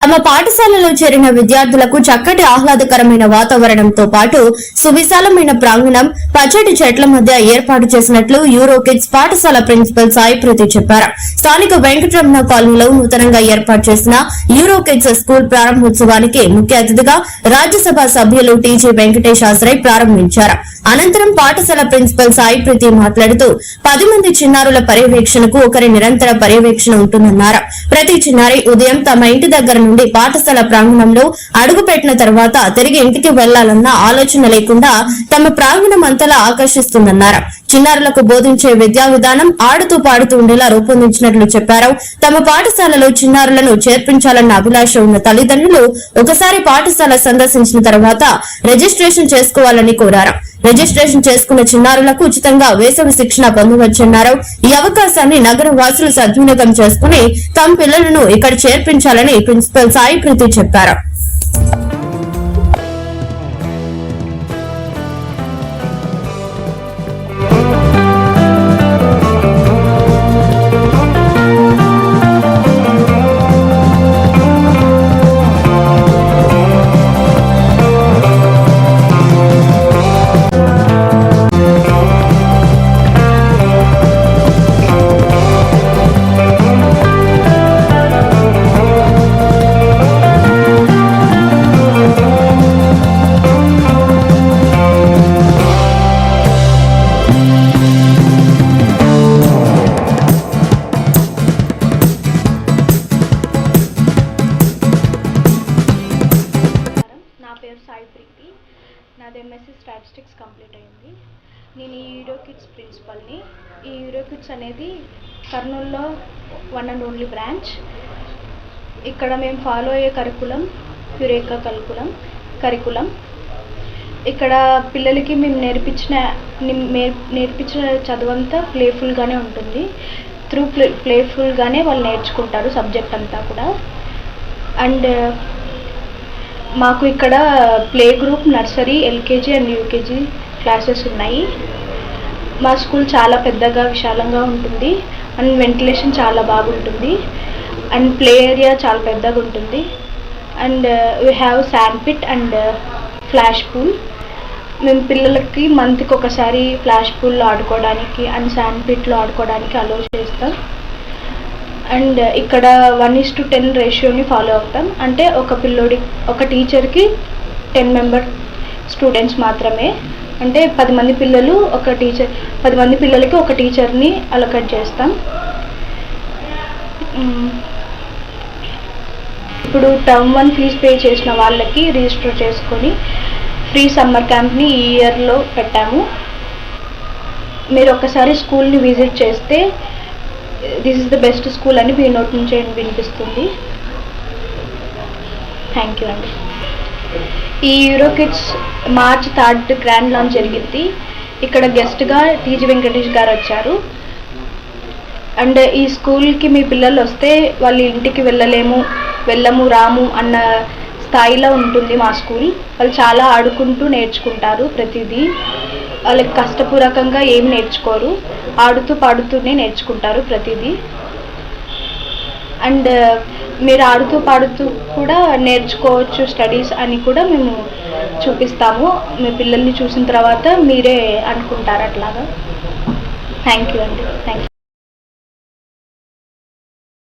తమ పాఠశాలలో చేరిన విద్యార్థులకు చక్కటి ఆహ్లాదకరమైన వాతావరణంతో పాటు సువిశాలమైన ప్రాంగణం పచ్చటి చెట్ల మధ్య ఏర్పాటు చేసినట్లు యూరో కిడ్స్ పాఠశాల ప్రిన్సిపల్ సాయి ప్రతి చెప్పారు. స్థానిక వెంకటరమణ కాలనీలో నూతనంగా ఏర్పాటు చేసిన యూరో కిడ్స్ స్కూల్ ప్రారంభోత్సవానికి ముఖ్య అతిథిగా రాజ్యసభ సభ్యులు టీజీ వెంకటేష్ ఆశ్రయ్ ప్రారంభించారు. అనంతరం పాఠశాల ప్రిన్సిపల్ సాయి ప్రీతి మాట్లాడుతూ పది మంది చిన్నారుల పర్యవేక్షణకు ఒకరి నిరంతర పర్యవేక్షణ ఉంటుందన్నారు. ప్రతి చిన్నారి ఉదయం తమ ఇంటి దగ్గర నుండి పాఠశాల ప్రాంగణంలో అడుగు పెట్టిన తర్వాత తిరిగి ఇంటికి వెళ్ళాలన్న ఆలోచన లేకుండా తమ ప్రాంగణం అంతలా ఆకర్షిస్తుందన్నారు. చిన్నారులకు బోధించే విద్యా విధానం ఆడుతూ పాడుతూ ఉండేలా రూపొందించినట్లు చెప్పారు. తమ పాఠశాలలో చిన్నారులను చేర్పించాలన్న అభిలాష ఉన్న తల్లిదండ్రులు ఒకసారి పాఠశాల సందర్శించిన తర్వాత రిజిస్ట్రేషన్ చేసుకోవాలని కోరారు. రిజిస్ట్రేషన్ చేసుకున్న చిన్నారులకు ఉచితంగా వేసవి శిక్షణ పొందవచ్చన్నారు. ఈ అవకాశాన్ని నగర వాసులు సద్వినియోగం చేసుకుని తమ పిల్లలను ఇక్కడ చేర్పించాలని ప్రిన్సిపల్ సాయి ప్రీతి చెప్పారు. ఎంఎస్సి స్టాటిస్టిక్స్ కంప్లీట్ అయింది. నేను ఈ యూరో కిడ్స్ ప్రిన్సిపల్ని ఈ యూరో కిడ్స్ అనేది కర్నూలులో వన్ అండ్ ఓన్లీ బ్రాంచ్ ఇక్కడ మేము ఫాలో అయ్యే కరికులం యురేకా కరికులం కరికులం ఇక్కడ పిల్లలకి మేము నేర్పించిన నేర్పించిన చదువంతా ప్లేఫుల్గానే ఉంటుంది. త్రూ ప్లే ప్లేఫుల్గానే వాళ్ళు నేర్చుకుంటారు సబ్జెక్ట్ అంతా కూడా. అండ్ మాకు ఇక్కడ play group nursery LKG and UKG classes ఉన్నాయి. మా స్కూల్ చాలా పెద్దగా విశాలంగా ఉంటుంది. అండ్ వెంటిలేషన్ చాలా బాగుంటుంది. అండ్ ప్లే ఏరియా చాలా పెద్దగా ఉంటుంది. And we have sand pit and flash pool మేము పిల్లలకి మంత్కి ఒకసారి ఫ్లాష్ పూల్లో ఆడుకోవడానికి అండ్ శాండ్ పిట్లో ఆడుకోవడానికి అలో చేస్తాం. అండ్ ఇక్కడ వన్ ఇస్ టు టెన్ రేషియోని ఫాలో అవుతాం. అంటే ఒక పిల్లోడి ఒక టీచర్కి టెన్ మెంబర్ స్టూడెంట్స్ మాత్రమే. అంటే పది మంది పిల్లలు ఒక టీచర్ పది మంది పిల్లలకి ఒక టీచర్ని అలకట్ చేస్తాం. ఇప్పుడు టర్మ్ వన్ ఫీజ్ పే చేసిన వాళ్ళకి రిజిస్టర్ చేసుకొని ఫ్రీ సమ్మర్ క్యాంప్ని ఈ ఇయర్లో పెట్టాము. మీరు ఒకసారి స్కూల్ని విజిట్ చేస్తే this is the best school అని మీ నోట్ నుంచి వినిపిస్తుంది? థ్యాంక్ యూ అండి. ఈ Euro kids March third grand launch జరిగింది. ఇక్కడ గెస్ట్గా టీజీ వెంకటేష్ గారు వచ్చారు. అండ్ ఈ స్కూల్కి మీ పిల్లలు వస్తే వాళ్ళ ఇంటికి వెళ్ళలేము వెళ్ళము రాము అన్న స్థాయిలో ఉంటుంది మా స్కూల్ వాళ్ళు చాలా ఆడుకుంటూ నేర్చుకుంటారు ప్రతిదీ. వాళ్ళకి కష్టపూర్వకంగా ఏమి నేర్చుకోరు. ఆడుతూ పాడుతూనే నేర్చుకుంటారు ప్రతిదీ. అండ్ మీరు ఆడుతూ పాడుతూ కూడా నేర్చుకోవచ్చు స్టడీస్ అని కూడా మేము చూపిస్తాము. మీ పిల్లల్ని చూసిన తర్వాత మీరే అనుకుంటారు అట్లాగా. థ్యాంక్ యూ అండి. Thank you.